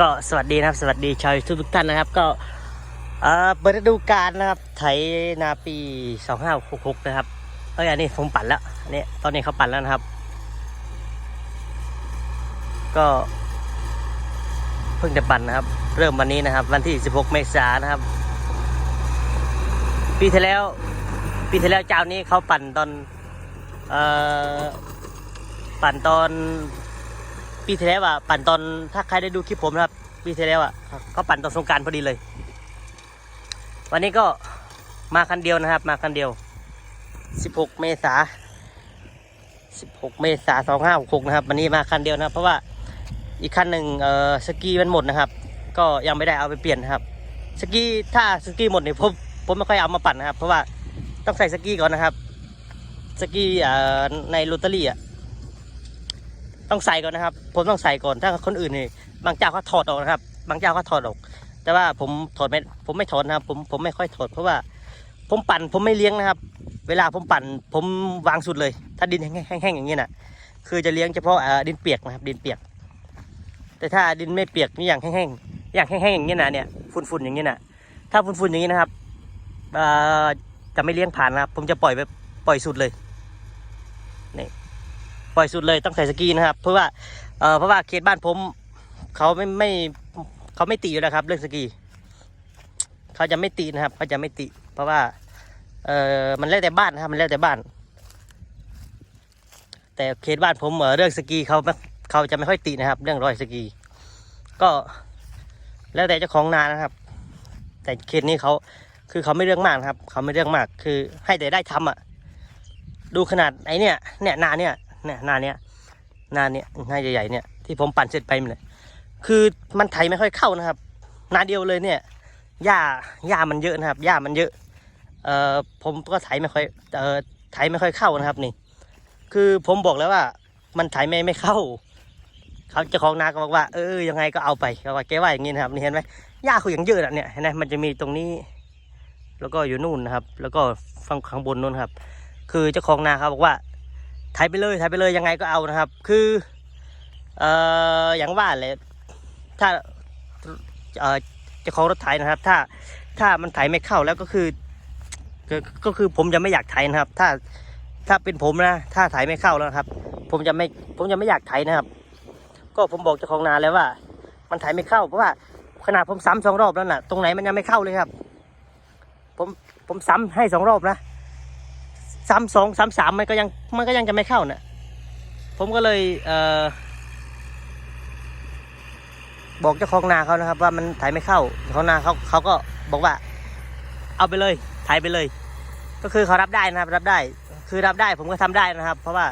ก็สวัสดีนะครับสวัสดีชาวยูทูบทุกท่านนะครับ ก็เปิดฤดูกาลนะครับ ไถนาปี2566นะครับเอ้ยอันนี้ผมปั่นแล้วอันนี้ตอนนี้เขาปั่นแล้วนะครับ ก็เพิ่งจะปั่นนะครับ เริ่มวันนี้นะครับ วันที่16เมษายนนะครับ ปีที่แล้ว ปีที่แล้วเจ้านี้เขาปั่นตอนเอ่อปั่นตอน ปีที่แล้วอะปั่นตอนถ้าใครได้ดูคลิปผมนะครับ ปีที่แล้วอะเขาปั่นตอนสงการพอดีเลย วันนี้ก็มาคันเดียวนะครับ มาคันเดียว 16 เมษา16 เมษา2566นะครับ วันนี้มาคันเดียวนะครับ เพราะว่าอีกคันหนึ่งเออสกีมันหมดนะครับ ก็ยังไม่ได้เอาไปเปลี่ยนนะครับ สกีถ้าสกีหมดเนี่ยผมผมไม่ค่อยเอามาปั่นนะครับ เพราะว่าต้องใส่สกีก่อนนะครับ สกีเอ่อในโรตารี่อะ ต้องใส่ก่อนนะครับ ผมต้องใส่ก่อน ถ้าคนอื่นนี่บางเจ้าเขาถอดออกนะครับ บางเจ้าเขาถอดออก แต่ว่าผมถอดไม่ ผมไม่ถอดนะครับ ผมผมไม่ค่อยถอดเพราะว่าผมปั่นผมไม่เลี้ยงนะครับ เวลาผมปั่นผมวางสุดเลย ถ้าดินแห้งๆอย่างนี้น่ะ คือจะเลี้ยงเฉพาะดินเปียกนะครับ ดินเปียก แต่ถ้าดินไม่เปียกนี่อย่างแห้งๆอย่างแห้งๆอย่างนี้นะเนี่ยฝุ่นๆอย่างนี้น่ะถ้าฝุ่นๆอย่างนี้นะครับจะไม่เลี้ยงผ่านนะครับ ผมจะปล่อยไปปล่อยสุดเลยนี่ ปล่อยสุดเลยต้องใส่สกีนะครับ เพราะว่าเอ่อเพราะว่าเขตบ้านผมเขาไม่ไม่เขาไม่ตีอยู่แล้วครับ เรื่องสกีเขาจะไม่ตีนะครับเขาจะไม่ตีเพราะว่าเออมันแล้วแต่บ้านนะครับ มันแล้วแต่บ้าน แต่เขตบ้านผมเอ่อเรื่องสกีเขาเขาจะไม่ค่อยตีนะครับ เรื่องรอยสกี ก็แล้วแต่เจ้าของนานะครับ แต่เขตนี้เขาคือเขาไม่เรื่องมากครับ เขาไม่เรื่องมาก คือให้แต่ได้ทำอะ ดูขนาดไอเนี่ยเนี่ยนาเนี่ย เนี่ยนาเนี่ยนาเนี่ยนาใหญ่ๆเนี่ยที่ผมปั่นเสร็จไปมันเลยคือมันไถไม่ค่อยเข้านะครับนาเดียวเลยเนี่ยหญ้าหญ้ามันเยอะนะครับหญ้ามันเยอะเอ่อผมก็ไถไม่ค่อยเอ่อไถไม่ค่อยเข้านะครับนี่ คือผมบอกแล้วว่า มันไถไม่ไม่เข้าเขาเจ้าของนาก็บอกว่าเออยังไงก็เอาไปเขาว่าแกว่าอย่างนี้นะครับนี่เห็นไหมหญ้าเขาอย่างเยอะอะเนี่ยเห็นไหมมันจะมีตรงนี้ แล้วก็อยู่นู่นนะครับ แล้วก็ฝั่งข้างบนนู่นครับ คือเจ้าของนาเขาบอกว่า ถ่ายไปเลยถ่ายไปเลยยังไงก็เอานะครับ คือเอ่ออย่างว่าเลยถ้าเอ่อจ้าของรถไถนะครับ ถ้าถ้ามันไถไม่เข้าแล้วก็คือก็ก็คือผมจะไม่อยากไถนะครับ ถ้าถ้าเป็นผมนะ ถ้าไถไม่เข้าแล้วครับ ผมจะไม่ผมจะไม่อยากไถนะครับ ก็ผมบอกเจ้าของนาแล้วว่า มันไถไม่เข้าเพราะว่าขนาดผมซ้ำสองรอบแล้วน่ะ ตรงไหนมันยังไม่เข้าเลยครับ ผมผมซ้ำให้สองรอบนะ ซ้ำสองซ้ำสามมันก็ยังมันก็ยังจะไม่เข้านะผมก็เลยเออบอกเจ้าของนาเขานะครับ ว่ามันถ่ายไม่เข้าเจ้าของนาเขาเขาก็บอกว่า เอาไปเลยถ่ายไปเลย ก็คือเขารับได้นะครับ รับได้ คือรับได้ผมก็ทำได้นะครับ เพราะว่า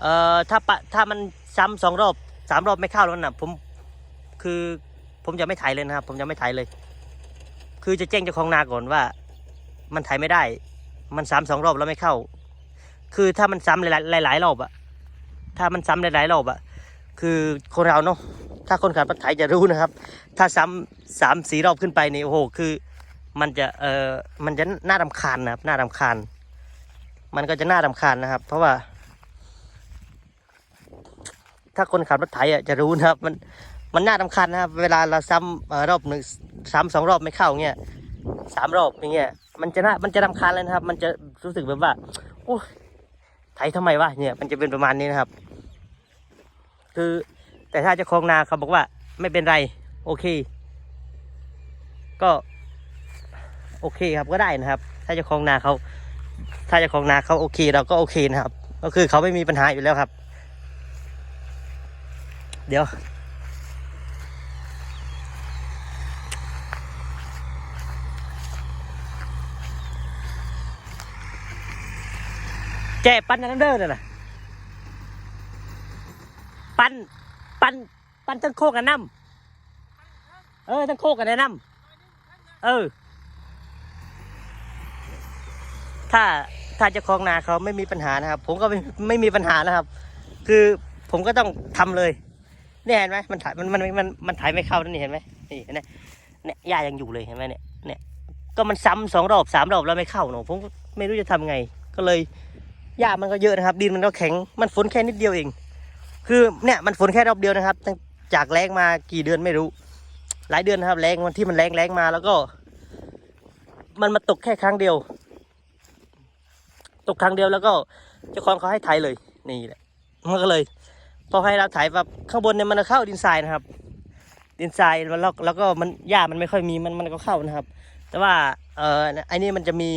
เอ่อถ้าปะถ้ามันซ้ำสองรอบสามรอบไม่เข้าแล้วนะผมคือผมจะไม่ถ่ายเลยนะครับ ผมจะไม่ถ่ายเลย คือจะแจ้งเจ้าของนาก่อนว่า มันถ่ายไม่ได้ มันซ้ำสองรอบแล้วไม่เข้า คือถ้ามันซ้ำหลายๆหลายรอบอะถ้ามันซ้ำหลายๆรอบอะคือคนเราเนาะถ้าคนขับรถไถจะรู้นะครับ ถ้าซ้ำสามสี่รอบขึ้นไปนี่โอ้โหคือ มันจะเออมันจะน่ารำคาญนะครับน่ารำคาญ มันก็จะน่ารำคาญนะครับ เพราะว่า ถ้าคนขับรถไถอะจะรู้นะครับ มันมันน่ารำคาญนะครับ เวลาเราซ้ำรอบหนึ่งซ้ำสองรอบไม่เข้าเงี้ยสามรอบอย่างเงี้ย มันจะน่ามันจะรำคาญเลยนะครับ มันจะรู้สึกแบบว่าโอ้ยไถทำไมวะเนี่ย มันจะเป็นประมาณนี้นะครับ คือแต่ถ้าจะคลองนาเขาบอกว่า ไม่เป็นไร โอเค ก็ โอเคครับก็ได้นะครับ ถ้าจะคลองนาเขาถ้าจะคลองนาเขาโอเค เราก็โอเคนะครับ ก็คือเขาไม่มีปัญหาอยู่แล้วครับ เดี๋ยว แจปั้นนนั้นเด้อน่ะนะปั้นปั้นปั้นตั้งโคกกันน้ำเออตั้งโคกกันนน้ำเออ ถ้าถ้าจ้าของนาเขาไม่มีปัญหานะครับ ผมก็ไม่ไม่มีปัญหานะครับ คือผมก็ต้องทำเลยเนี่ยเห็นไหมมันถ่ายมันมันมันมันถ่ายไม่เข้านั่นนี่เห็นไหมนี่เห็นไหมเนี่ยหญ้ายังอยู่เลยเห็นไหมเนี่ยเนี่ยก็มันซ้ำสองรอบสามรอบแล้วไม่เข้าหนูผมไม่รู้จะทำไง ก็เลย หญ้ามันก็เยอะนะครับ ดินมันก็แข็งมันฝนแค่นิดเดียวเอง คือเนี่ยมันฝนแค่รอบเดียวนะครับตั้งจากแรงมากี่เดือนไม่รู้ หลายเดือนนะครับแรงวันที่มันแรงแรงมาแล้วก็ มันมาตกแค่ครั้งเดียว ตกครั้งเดียวแล้วก็เจ้าของเขาให้ไถเลยนี่แหละมันก็เลย พอให้เราไถแบบข้างบนเนี่ยมันเข้าดินทรายนะครับ ดินทรายแล้วแล้วก็มันหญ้ามันไม่ค่อยมีมันมันก็เข้านะครับ แต่ว่าเอ่อไอ้นี่มันจะมี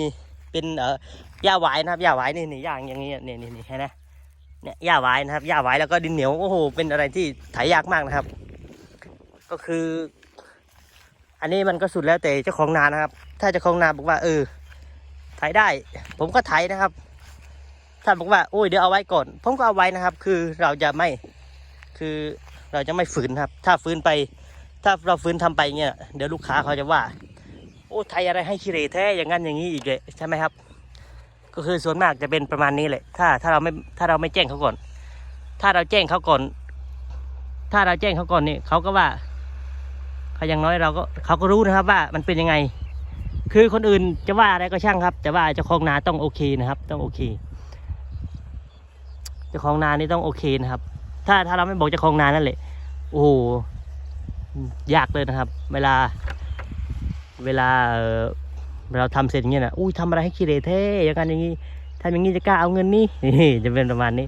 เป็นเอ่อหญ้าหวายนะครับหญ้าหวายนี่นี่อย่างอย่างนี้นี่นี่นี่เห็นไหมเนี่ยหญ้าหวายนะครับหญ้าหวายแล้วก็ดินเหนียวโอ้โหเป็นอะไรที่ไถยากมากนะครับ ก็คือ อันนี้มันก็สุดแล้วแต่เจ้าของนานะครับ ถ้าเจ้าของนาบอกว่าเออไถได้ ผมก็ไถนะครับถ้าบอกว่าโอ้ยเดี๋ยวเอาไว้ก่อน ผมก็เอาไว้นะครับ คือเราจะไม่คือเราจะไม่ฝืนครับ ถ้าฝืนไป ถ้าเราฝืนทำไปเงี้ยเดี๋ยวลูกค้าเขาจะว่า โอ้ไทยอะไรให้คิเรแท้อย่างนั้นอย่างนี้อีกเลยใช่ไหมครับ ก็คือส่วนมากจะเป็นประมาณนี้แหละ ถ้าถ้าเราไม่ถ้าเราไม่แจ้งเขาก่อน ถ้าเราแจ้งเขาก่อน ถ้าเราแจ้งเขาก่อนนี่เขาก็ว่าเขาอย่างน้อยเราก็เขาก็รู้นะครับว่ามันเป็นยังไง คือคนอื่นจะว่าอะไรก็ช่างครับ แต่ว่าเจ้าของนาต้องโอเคนะครับ ต้องโอเคเจ้าของนานี่ต้องโอเคนะครับ ถ้าถ้าเราไม่บอกเจ้าของนานั่นแหละโอ้โหยากเลยนะครับ เวลา เวลาเราทำเสร็จอย่างเงี้ยนะอุ้ยทำอะไรให้ขี้เหร่แท้อย่างนั้นอย่างนี้ทำอย่างนี้จะกล้าเอาเงินนี่นี่จะเป็นประมาณนี้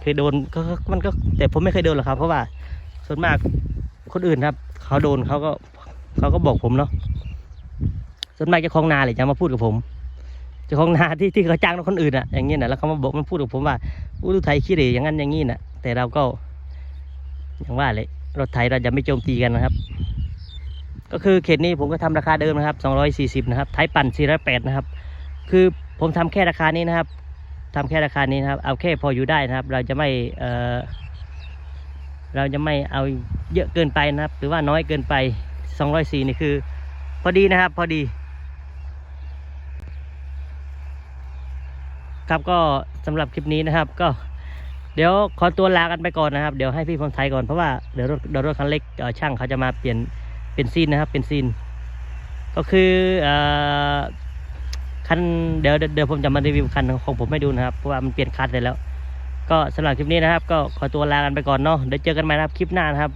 เคยโดนก็มันก็แต่ผมไม่เคยโดนหรอกครับ เพราะว่าส่วนมากคนอื่นครับ เขาโดนเขาก็เขาก็บอกผมเนาะส่วนมากจ้าของนาเลยจะมาพูดกับผมจ้าของนาที่ที่เขาจ้างคนอื่นอะอย่างเงี้ยนะแล้วเขามาบอกมาพูดกับผมว่าอู้รถไถขี้เหร่อย่างนั้นอย่างนี้นะแต่เราก็อย่างว่าเลยรถไถเราจะไม่โจมตีกันนะครับ ก็คือเขตนี้ผมก็ทำราคาเดิมนะครับ 240 นะครับไทยปั่น408นะครับ คือผมทำแค่ราคานี้นะครับทำแค่ราคานี้นะครับ เอาแค่พออยู่ได้นะครับ เราจะไม่เอ่อเราจะไม่เอาเยอะเกินไปนะครับ หรือว่าน้อยเกินไป 204 นี่คือ พอดีนะครับ พอดีครับก็สำหรับคลิปนี้นะครับ ก็เดี๋ยวขอตัวลากันไปก่อนนะครับ เดี๋ยวให้พี่พรไทยก่อนเพราะว่าเดี๋ยวรถเดี๋ยวรถคันเล็กช่างเขาจะมาเปลี่ยน เป็นซีนนะครับเป็นซีน ก็คืออคันเดี๋ยวเดี๋ยวผมจะมารีวิวคันของผมให้ดูนะครับเพราะว่ามันเปลี่ยนคันเสร็จแล้ว ก็สำหรับคลิปนี้นะครับ ก็ขอตัวลากันไปก่อนเนาะเดี๋ยวเจอกันใหม่นะครับคลิปหน้านะครับ